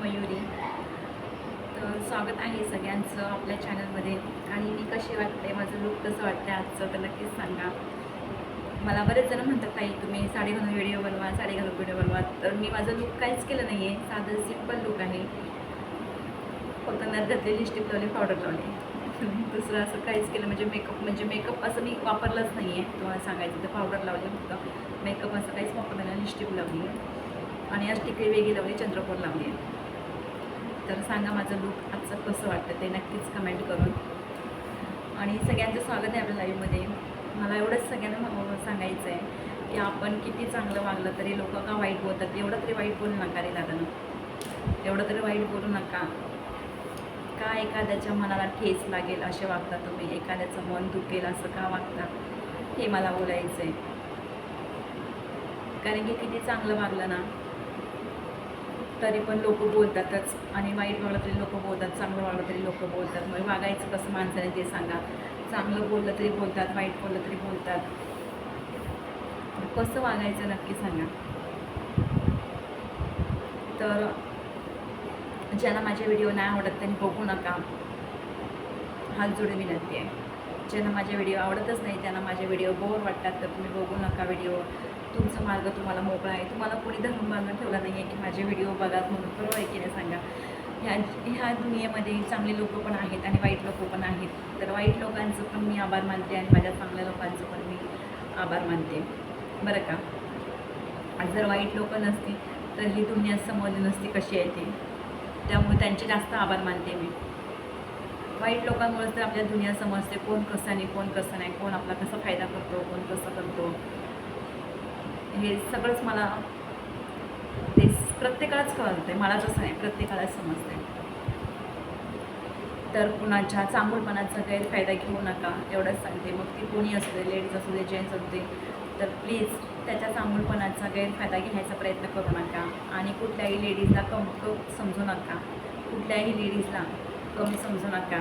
मयुरी. तर स्वागत आहे सगळ्यांचं आपल्या चॅनलमध्ये आणि मी कशी वाटते? माझं लुक कसं वाटतं आजचं? तर नक्कीच सांगा. मला बरेच जण म्हणतात ताई तुम्ही साडी घालून व्हिडिओ बनवा साडी घालून व्हिडिओ बनवा. तर मी माझं लुक काहीच केलं नाही आहे साधं सिंपल लुक आहे. फक्त नर घातली लिपस्टिक लावली पावडर लावली. दुसरं असं काहीच केलं म्हणजे मेकअप म्हणजे मेकअप असं मी वापरलंच नाही आहे तुम्हाला सांगायचं तर पावडर लावली फक्त. मेकअप असं काहीच वापरलं नाही लिपस्टिक लावली. आणि आज टिकळी वेगळी लावली चंद्रपूर लावली. आहे तर सांगा माझं लुक आजचं कसं वाटतं ते नक्कीच कमेंट करून. आणि सगळ्यांचं स्वागत आहे आपल्या लाईव्हमध्ये मला एवढंच सगळ्यांना सांगायचं आहे की आपण किती चांगलं वागलं तरी लोक का वाईट बोलतात? एवढं तरी वाईट बोलू नका रे दादानं एवढं तरी वाईट बोलू नका. का एखाद्याच्या मनाला ठेच लागेल असे वागता तुम्ही? एखाद्याचं मन दुखेल असं का वागता? हे मला बोलायचं आहे कारण की किती चांगलं वागलं ना तरी पण लोक बोलतातच. आणि वाईट वागलं तरी लोक बोलतात चांगलं वागलं तरी लोक बोलतात. मग वागायचं कसं माणसाने ते सांगा. चांगलं बोललं तरी बोलतात वाईट बोललं तरी बोलतात. कसं वागायचं नक्की सांगा. तर ज्यांना माझे व्हिडिओ नाही आवडत त्यांनी बघू नका. हात जोडून विनंती आहे. ज्यांना माझे व्हिडिओ आवडतच नाही त्यांना माझे व्हिडिओ बोर वाटतात तर तुम्ही बघू नका व्हिडिओ. तुमचा मार्ग तुम्हाला मोकळा आहे. तुम्हाला कोणी धर्म बांधून ठेवला नाही आहे की माझे व्हिडिओ बघा म्हणून. बरोबर आहे की नाही सांगा? ह्या ह्या दुनियेमध्ये चांगले लोक पण आहेत आणि वाईट लोक पण आहेत. तर वाईट लोकांचं पण मी आभार मानते आणि माझ्या चांगल्या लोकांचं पण मी आभार मानते. बरं का? आणि जर वाईट लोक नसती तर ही दुनिया समजली नसती कशी आहे ती? त्यामुळे त्यांचे जास्त आभार मानते मी. वाईट लोकांमुळेच तर आपल्या दुनिया समजते कोण कसं नाही कोण कसं नाही कोण आपला कसा फायदा करतो कोण कसं करतो. हे सगळंच मला ते प्रत्येकालाच कळतं मला तसं नाही प्रत्येकालाच समजते तर कुणाच्या चांगुलपणाचा गैरफायदा घेऊ नका एवढंच सांगते. मग ती कोणी असू दे लेडीज असू दे जेंट्स असू दे तर प्लीज त्याच्या चांगुलपणाचा गैरफायदा घ्यायचा प्रयत्न करू नका. आणि कुठल्याही लेडीजला कम समजू नका. कुठल्याही लेडीजला कमी समजू नका.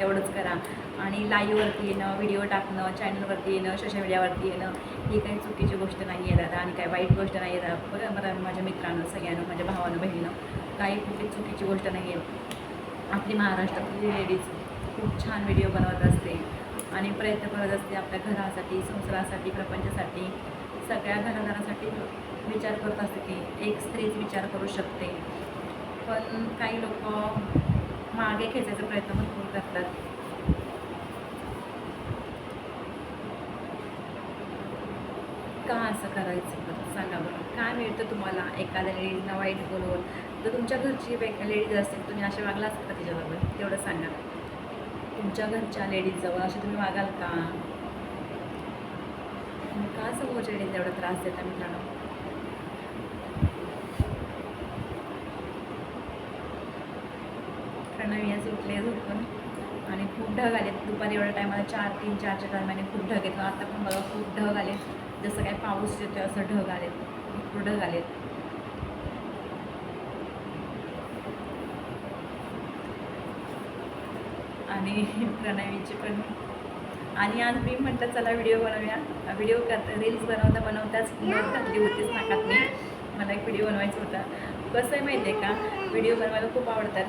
एवढंच करा. आणि लाईव्हवरती येणं व्हिडिओ टाकणं चॅनलवरती येणं सोशल मीडियावरती येणं ही काही चुकीची गोष्ट नाही आहे दादा आणि काही वाईट गोष्ट नाही आहे दादा. बरं माझ्या मित्रांनो सगळ्यांना माझ्या भावानं बहिणीनं काही कुठली चुकीची गोष्ट नाही आहे. आपली महाराष्ट्रातली लेडीज खूप छान व्हिडिओ बनवत असते आणि प्रयत्न करत असते आपल्या घरासाठी संसारासाठी प्रपंचासाठी. सगळ्या घरादारासाठी विचार करत असते की एक स्त्रीच विचार करू शकते. पण काही लोक मागे खेचायचा प्रयत्न भरपूर करतात. का असं करायचं सांगा बरं. काय मिळतं तुम्हाला एखाद्या लेडीजना वाईट बोलवून जर तुमच्या घरची वेग लेडीज असतील तुम्ही असे वागला असता का तिच्याबरोबर? तेवढं सांगा. तुमच्या घरच्या लेडीजजवळ असे तुम्ही वागाल का? का समोरच्या लेडीज एवढा त्रास देता मित्रांनो? प्रणव या उठले झोपून आणि खूप ढग आले दुपारी एवढ्या टायमाला चार तीन चारच्या दरम्याने खूप ढग येतो आता पण बघा खूप ढग आले जसं काय पाऊस येतो असं ढग आलेत. भरपूर ढग आलेत. आणि प्रणवीची पण. आणि आज मी म्हटलं चला व्हिडिओ बनवूया. व्हिडिओ करता रील्स बनवता बनवताच घातली होतीच नाकात मी. मला एक व्हिडिओ बनवायचा होता. कसं आहे माहिती आहे का? व्हिडिओ बनवायला खूप आवडतात.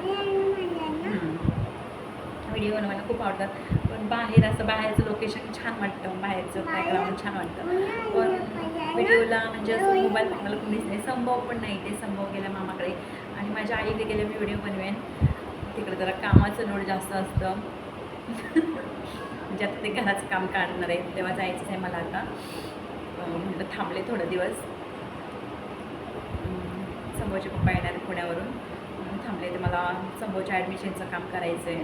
व्हिडिओ बनवायला खूप आवडतात. पण बाहेर असं बाहेरचं लोकेशन छान वाटतं. बाहेरचं बॅकग्राऊंड छान वाटतं. पण व्हिडिओला म्हणजे असं मोबाईल मला कोणीच नाही. संभव पण नाही. ते संभव गेला मामाकडे. आणि माझ्या आईकडे गेले मी व्हिडिओ बनवेन. तिकडे जरा कामाचं लोड जास्त असतं. म्हणजे आता ते घराचं काम काढणार आहे. तेव्हा जायचंच आहे मला आता. म्हटलं थांबले थोडे दिवस. अं, पप्पा येणार पुण्यावरून. थांबले तर मला संभवच्या ॲडमिशनचं काम करायचं आहे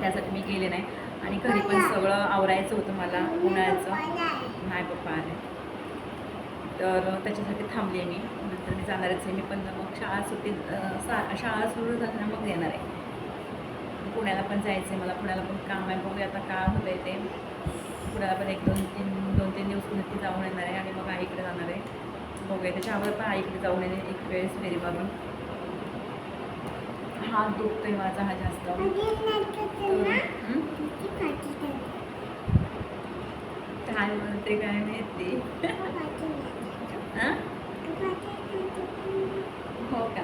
त्यासाठी मी गेले नाही. आणि घरी पण सगळं आवरायचं होतं मला उन्हाळ्याचं. नाही पप्पा आले. तर त्याच्यासाठी थांबले मी. नंतर मी जाणारच आहे. मी पण मग शाळा सुट्टी सा शाळा सुरू जाताना मग येणार आहे. पुण्याला पण जायचं आहे मला पुण्याला पण काम आहे. बघूया आता काय होतं आहे ते. पुण्याला पण एक दोन तीन दोन तीन दिवस नक्की जाऊन येणार आहे. आणि मग आईकडे जाणार आहे. बघूया त्याच्यामुळे पण आईकडे जाऊन येणे एक वेळेस फेरी मागून हात दुखतोय माझा हा? जास्त काय म्हणते काय माहिती हो? का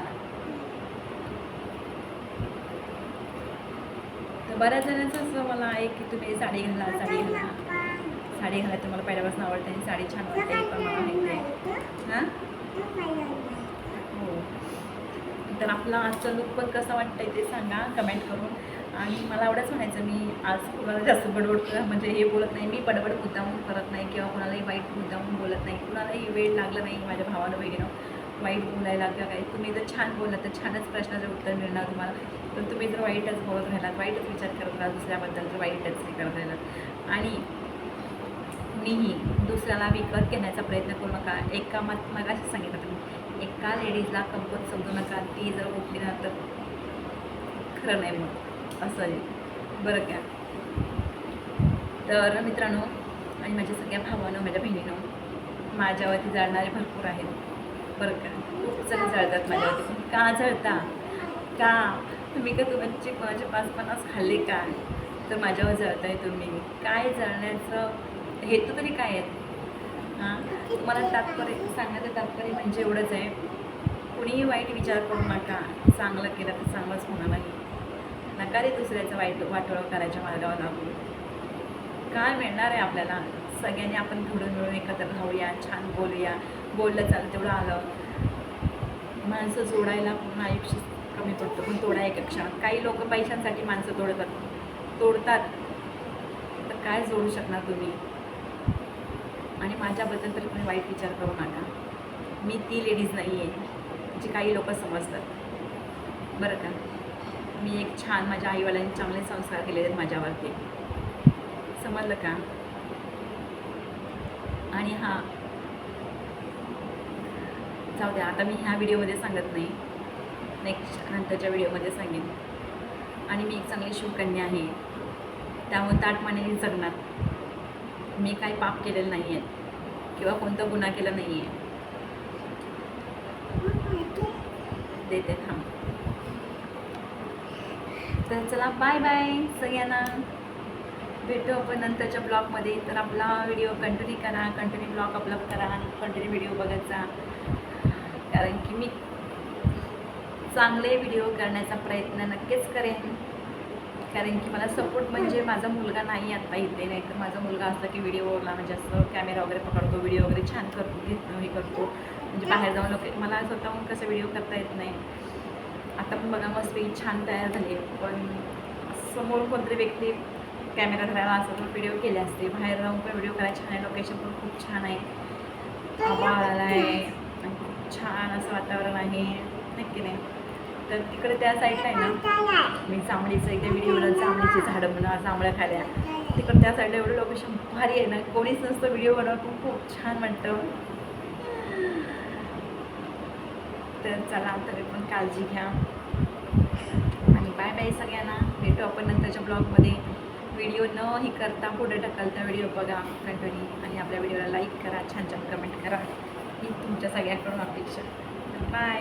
तर बऱ्याच जणांचं असं मला आहे की तुम्ही साडी घाला साडी घाला साडी घालायला तुम्हाला पहिल्यापासून आवडते आणि साडी छान वाटते पण मला माहिती हां? हो. तर आपला आजचा लुक पण कसं वाटतंय ते सांगा कमेंट करून. आणि मला एवढंच म्हणायचं मी आज कुणाला जास्त बडबड म्हणजे हे बोलत नाही मी बडबड मुद्दामून करत नाही किंवा कुणालाही वाईट मुद्दामून बोलत नाही. कुणालाही वेळ लागला नाही माझ्या भावाला वगैरे वाईट बोलायला किंवा काही. तुम्ही जर छान बोललात तर छानच प्रश्नाचं उत्तर मिळणार तुम्हाला. पण तुम्ही जर वाईटच बोलत राहिलात वाईटच विचार करत राहिला दुसऱ्याबद्दल तर वाईटच हे करत राहिलात. आणि मीही दुसऱ्याला विकत घेण्याचा प्रयत्न करू नका. एका मग मगाशी सांगितलं तुम्ही. एका लेडीजला कमवत समजू नका. ती जर उठली ना तर खरं नाही मग. असं आहे. बरं का तर मित्रांनो आणि माझ्या सगळ्या भावानं माझ्या बहिणीनं माझ्यावरती जाळणारे भरपूर आहेत. बरं का? खूप जण जळतात माझ्यावरती. का जळता? का? तुम्ही का तुमचे कोणाचे पाच पन्नास खाल्ले का? तर माझ्यावर जळताय तुम्ही. काय जळण्याचं हेतू तरी काय आहेत हां? तुम्हाला तात्पर्य सांगण्याचं तात्पर्य म्हणजे एवढंच आहे. कुणीही वाईट विचार करू नका. चांगलं केलं तर चांगलंच होणार नाही नका रे दुसऱ्याचं वाईट वाटोळं करायच्या मार्गावर लागू. काय मिळणार आहे आपल्याला? सगळ्यांनी आपण घडून मिळून एकत्र राहूया छान बोलूया. बोललं चालतं तेवढं आलं. माणसं जोडायला पूर्ण आयुष्य कमी पडतं. पण तोडा एका क्षणात. काही लोक पैशांसाठी माणसं तोडतात. तोडतात. तर काय जोडू शकणार तुम्ही? आणि माझ्याबद्दल तरी कोणी वाईट विचार करू नका. मी ती लेडीज नाही आहे जी काही लोक समजतात. बरं का? मी एक छान माझ्या आईवडिलांनी चांगले संस्कार केले आहेत माझ्यावरती. समजलं का? आणि हां जाऊ द्या आता मी ह्या व्हिडिओमध्ये सांगत नाही. नेक्स्ट नंतरच्या व्हिडिओमध्ये सांगेन. आणि मी एक चांगली शिवकन्या आहे. त्यामुळे ताटमानेने जगणार. मी काही पाप केलेलं नाही आहे किंवा कोणता गुन्हा केला नाही आहे देते थांब. तर चला बाय बाय सगळ्यांना. भेटू आपण नंतरच्या ब्लॉगमध्ये. तर आपला व्हिडिओ कंटिन्यू करा कंटिन्यू ब्लॉग अपलोड करा कंटिन्यू व्हिडिओ बघत जा. कारण की मी चांगले व्हिडिओ करण्याचा प्रयत्न नक्कीच करेन. कारण की मला सपोर्ट म्हणजे माझा मुलगा नाही आत्ता इथे नाही तर माझा मुलगा असला की व्हिडिओला म्हणजे असं कॅमेरा वगैरे पकडतो व्हिडिओ वगैरे छान करतो घेतो हे करतो. म्हणजे बाहेर जाऊन लोक मला स्वतःहून कसं व्हिडिओ करता येत नाही. आता पण बघा मस्त ही छान तयार झाली. पण समोर कोणतरी व्यक्ती कॅमेरा धरायला असं तर व्हिडिओ केले असते. बाहेर जाऊन पण व्हिडिओ करायला छान आहे. लोकेशन पण खूप छान आहे. आला आहे. खूप छान असं वातावरण आहे. नक्की नाही. तर तिकडे त्या साईडला आहे ना मी चांबडीचं एकदा व्हिडिओला जांभळीची झाडं म्हणा चांबड्या खाल्या. तिकडे त्या साईडला एवढं लोकेशन भारी आहे ना कोणीच नसतं व्हिडिओ बनवतो खूप छान वाटतं. तर चला तरी पण काळजी घ्या. आणि बाय बाय सगळ्यांना. भेटू आपण नंतरच्या ब्लॉगमध्ये व्हिडिओ न ही करता पुढे ढकलता व्हिडिओ बघा कंटिन्यू आणि आपल्या व्हिडिओला लाईक करा छान छान कमेंट करा. ही तुमच्या सगळ्याकडून अपेक्षा. बाय